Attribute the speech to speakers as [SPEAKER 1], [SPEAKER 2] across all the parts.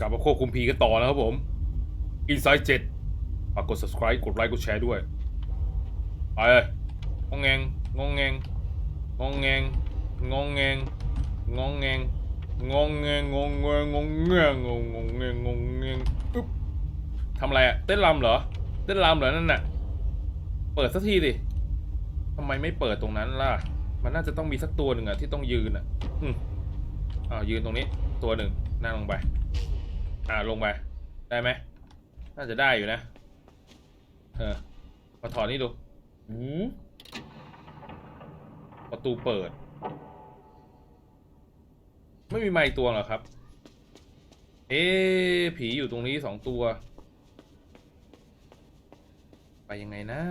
[SPEAKER 1] กลับมาควบคุมผีกันต่อนะครับผม Inside 7ฝากกด subscribe กดไลค์กดแชร์ด้วย ไปเลยงงแงงงงแงงงงแงงงงแงงงงแงงงงแงงงงแงงงงแงงงงงแงงงงแงงอึ๊บทำอะไรอะเต้นรำเหรอ เต้นรำเหรอนั่นน่ะ เปิดสักทีดิทำไมไม่เปิดตรงนั้นล่ะ มันน่าจะต้องมีสักตัวหนึ่งอะที่ต้องยืนอะอืมอ้ายืนตรงนี้ตัวหนึ่งนั่งลงไป อ่าลงไป ได้ไหม น่าจะได้อยู่นะ เออ มาถอดนี่ดูหูประตูเปิด ไม่มีไม้ตัวเหรอครับ เอ๊ะผีอยู่ตรงนี้สองตัว ไปยังไงนะ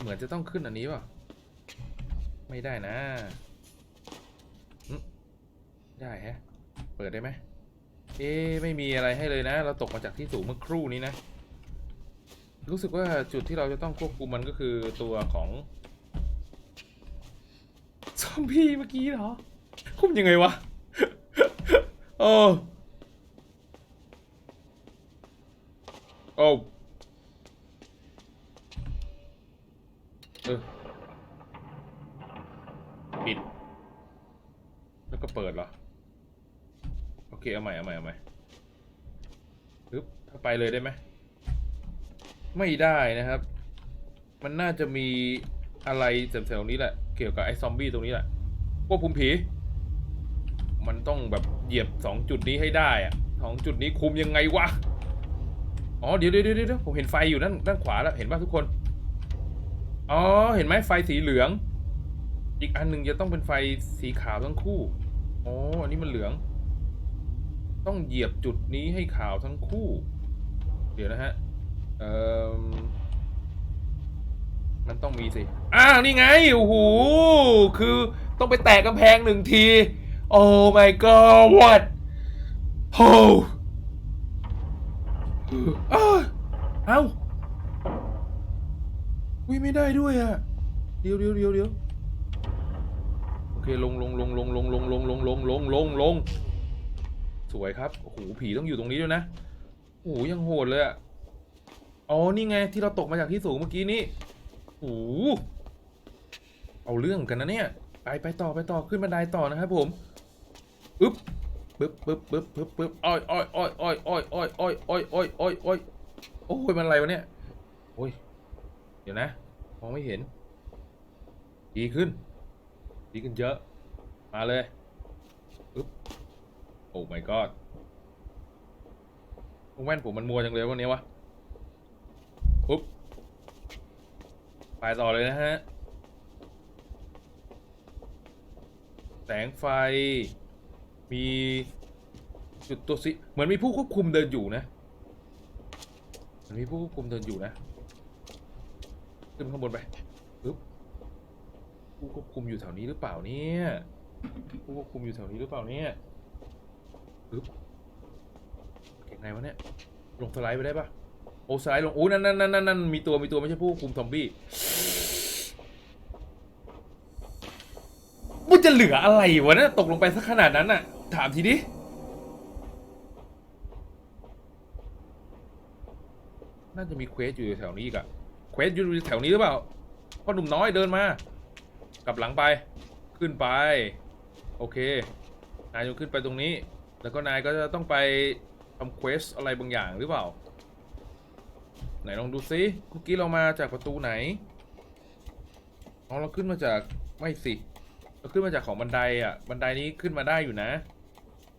[SPEAKER 1] เหมือนจะต้องขึ้นอันนี้ป่ะ ไม่ได้นะ ได้แฮะ เปิดได้ไหมเอ๊ไม่มีอะไรให้เลยนะ เราตกมาจากที่สูงเมื่อครู่นี้นะ รู้สึกว่าจุดที่เราจะต้องควบคุมมันก็คือตัวของซอมบี้เมื่อกี้เหรอคุมยังไงวะโอ้โอ้เออปิด แล้วก็เปิดเหรอ เคเอาใหม่เอาใหม่เอาใหม่ปึ๊บถ้าไปเลยได้ไหมไม่ได้นะครับ มันน่าจะมีอะไรแถวๆนี้แหละ เกี่ยวกับไอ้ซอมบี้ตรงนี้แหละควบคุมผี มันต้องแบบเหยียบสองจุดนี้ให้ได้อะสองจุดนี้คุมยังไงวะ อ๋อเดี๋ยวเดี๋ยวเดี๋ยวเดี๋ยวผมเห็นไฟอยู่ด้านด้านขวาแล้วเห็นป่ะทุกคน อ๋อเห็นไหมไฟสีเหลือง อีกอันหนึ่งจะต้องเป็นไฟสีขาวทั้งคู่ อ๋ออันนี้มันเหลือง ต้องเหยียบจุดนี้ให้ขาวทั้งคู่ เดี๋ยวนะฮะ เอ่อ มันต้องมีสิ อ้าว นี่ไง โอ้โห คือต้องไปแตะกำแพงหนึ่งที โอ้ my god what oh อ้าเอ้าวิไม่ได้ด้วยอะเดี๋ยวเดี๋ยวเดี๋ยวเดี๋ยวโอเคลงลงลงลงลงลงลงลงลงลงลงลง สวยครับโอ้โหผีต้องอยู่ตรงนี้ด้วยนะโอ้โหยังโหดเลยอะอ๋อนี่ไงที่เราตกมาจากที่สูงเมื่อกี้นี้โอ้โหเอาเรื่องกันนะเนี่ย ไปไปต่อไปต่อขึ้นบันไดต่อนะครับผมอึ๊บปึ๊บปึ๊บปึ๊บปึ๊บปึ๊บอ้อยอ้อยอ้อยอ้อยอ้อยอ้อยอ้อยอ้อยอ้อยอ้อยอ้อยโอ้ยมันอะไรวะเนี่ยโอ้ยเดี๋ยวนะมองไม่เห็น ดีขึ้น ดีขึ้นเยอะ มาเลยอึ๊บ โอ้ my god แว่นผมมันมัวจังเลยวันนี้วะ ปุ๊บ ไปต่อเลยนะฮะ แสงไฟ มีจุดตัวสิ เหมือนมีผู้ควบคุมเดินอยู่นะเหมือนมีผู้ควบคุมเดินอยู่นะ ขึ้นข้างบนไปปึ๊บ ผู้ควบคุมอยู่แถวนี้หรือเปล่าเนี่ย ผู้ควบคุมอยู่แถวนี้หรือเปล่าเนี่ย ปึ๊บเก่งไงวะเนี่ย ลงสไลด์ไปได้ปะโอ้สไลด์ลงโอ้นั่นนั่นนั่นนั่นมีตัวมีตัวไม่ใช่ผู้คุมซอมบี้มันจะเหลืออะไรวะเนี่ยตกลงไปสักขนาดนั้นน่ะ ถามทีดิน่าจะมีเควสอยู่แถวนี้อีกอะเควสอยู่แถวนี้หรือเปล่าพ่อหนุ่มน้อยเดินมา กลับหลังไป ขึ้นไป โอเคนายจะขึ้นไปตรงนี้ แล้วก็นายก็จะต้องไปทำเควสอะไรบางอย่างหรือเปล่า ไหนลองดูซิเมื่อกี้เรามาจากประตูไหนอ๋อเราขึ้นมาจากไม่สิ เราขึ้นมาจากของบันไดอะ บันไดนี้ขึ้นมาได้อยู่นะ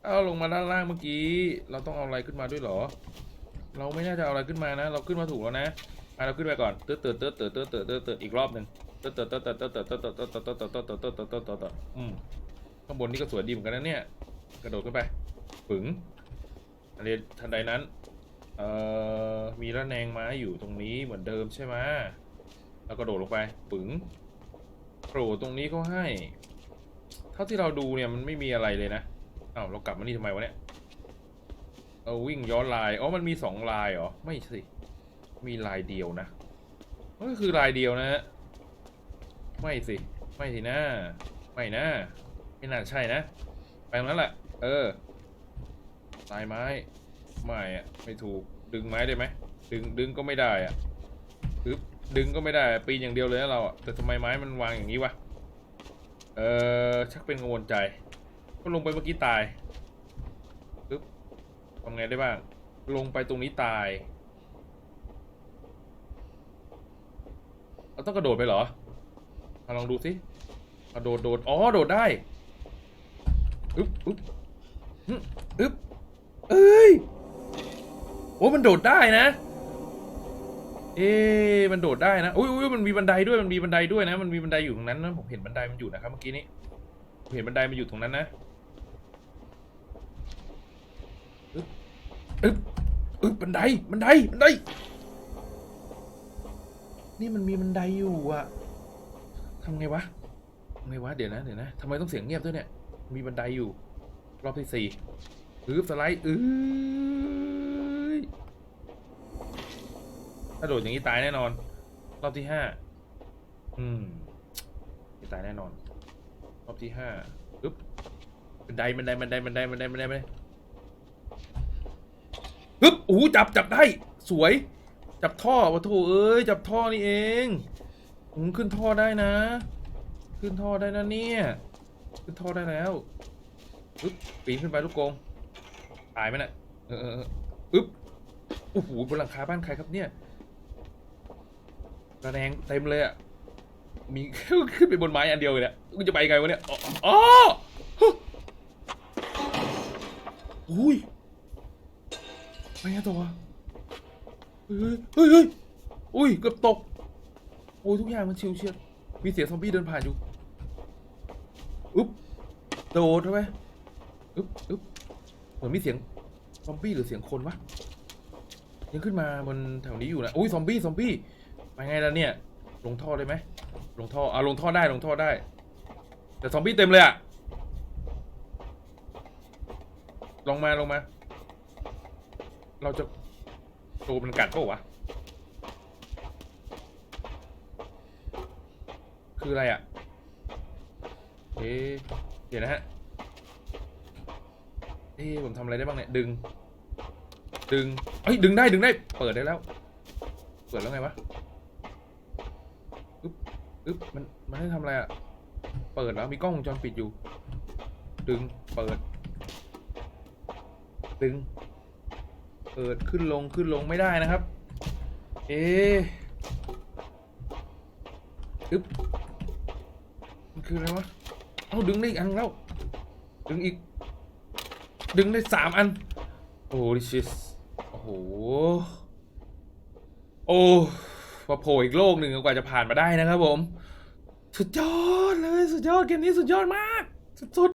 [SPEAKER 1] ถ้าเราลงมาด้านล่างเมื่อกี้ เราต้องเอาอะไรขึ้นมาด้วยหรอ เราไม่น่าจะเอาอะไรขึ้นมานะ เราขึ้นมาถูกแล้วนะอะเราขึ้นไปก่อนเติร์ดเติร์ดเติร์ดเติร์ดเติร์ดเติร์ดเติร์ดเติร์ดอีกรอบหนึ่งเติร์ดเติร์ดเติร์ดเติร์ดเติร์ดเติร์ดเติร์ดเติร์ดเติร์ดเติร์ดเติร์ดเติร์ดเติร์ดเติร์ดเติร์ดเติร์ดเติร์ดอืมข้างบนนี่ก็สวยดีเหมือนกันนะเนี่ยกระโดดขึ้นไป ปึ๋งอันนี้ทันใดนั้น เอ่อ มีระแนงไม้อยู่ตรงนี้เหมือนเดิมใช่ไหมแล้วก็โดดลงไปปึงโผล่ตรงนี้เขาให้ เท่าที่เราดูเนี่ยมันไม่มีอะไรเลยนะอ้าวเรากลับมานี่ทำไมวะเนี่ยเออวิ่งย้อนลาย อ๋อ มันมีสองลายเหรอ ไม่สิ มีลายเดียวนะก็คือลายเดียวนะฮะ ไม่สิ ไม่สินะ ไม่นะ ไม่น่าใช่นะ ไปตรงนั้นแหละ เออ ตายไม้ไม่อะไม่ถูกดึงไม้ได้ไหมดึงดึงก็ไม่ได้อะปึ๊บดึงก็ไม่ได้ปีนอย่างเดียวเลยนะเราอะแต่ทำไมไม้มันวางอย่างนี้วะเออชักเป็นกังวลใจก็ลงไปเมื่อกี้ตายปึ๊บทำไงได้บ้าง ลงไปตรงนี้ตายเราต้องกระโดดไปเหรอมาลองดูสิกระโดดโดดอ๋อโดดได้อึ๊บอึ๊บอึ๊บ เอ้ยโอ้มันโดดได้นะ เอ๊มันโดดได้นะอุ้ยอุ้ยมันมีบันไดด้วยมันมีบันไดด้วยนะ มันมีบันไดอยู่ตรงนั้นนะผมเห็นบันไดมันอยู่นะครับเมื่อกี้นี้ผมเห็นบันไดมันอยู่ตรงนั้นนะอึ๊บอึ๊บอึ๊บบันไดบันไดบันไดนี่มันมีบันไดอยู่อะทำไงวะทำไงวะเดี๋ยวนะเดี๋ยวนะทำไมต้องเสียงเงียบด้วยเนี่ย มีบันไดอยู่ รอบที่สี่ อึ๊บสไลด์อื้อถ้าโดดอย่างนี้ตายแน่นอน รอบที่ห้าอืมตายแน่นอน รอบที่ห้าอึ๊บบันไดบันไดบันไดบันไดบันไดบันไดบันไดฮึบโอ้จับจับได้ สวย จับท่อวะโถเอ้ย จับท่อนี่เองอืมขึ้นท่อได้นะ ขึ้นท่อได้นะเนี่ย ขึ้นท่อได้แล้วอึ๊บปีนขึ้นไปลูกกง ตายไหมน่ะเออเอออึ๊บโอ้โหบนหลังคาบ้านใครครับเนี่ยระแนงเต็มเลยอะมีขึ้นไปบนไม้อันเดียวเลยเนี่ยกูจะไปไงวะเนี่ยอ๋ออุ้ยไปไงตัวเฮ้ยเฮ้ยเฮ้ยอุ้ยเกือบตกโอ้ยทุกอย่างมันชิวเชียดมีเสียงซอมบี้เดินผ่านอยู่อุ๊บโดดใช่ไหมอึ๊บอึ๊บ เหมือนมีเสียงซอมบี้หรือเสียงคนวะยังขึ้นมาบนแถวนี้อยู่นะอุ้ยซอมบี้ซอมบี้ไปไงแล่ะเนี่ย ลงท่อได้ไหมลงท่ออะลงท่อได้ลงท่อได้ แต่ซอมบี้เต็มเลยอะลงมาลงมา เราจะโดนมันกัดเปล่าวะคืออะไรอะเอ๊เดี๋ยวนะฮะ เอ๊ะผมทำอะไรได้บ้างเนี่ย ดึง ดึงเอ้ย ดึงได้ ดึงได้ เปิดได้แล้ว เปิดแล้วไงวะอึ๊บอึ๊บมัน มันให้ทำอะไรอะเปิดแล้ว มีกล้องวงจรปิดอยู่ ดึง เปิด ดึง เปิด ขึ้นลง ขึ้นลงไม่ได้นะครับ เอ๊ะอึ๊บมันคืออะไรวะ เอ้าดึงได้อีกอันแล้ว ดึงอีก ดึงได้สามอัน โอ้ดิชิสโอ้โห โอ้มาโผล่อีกโลกหนึ่งกว่าจะผ่านมาได้นะครับผม สุดยอดเลย สุดยอดเกมนี้สุดยอดมาก สุด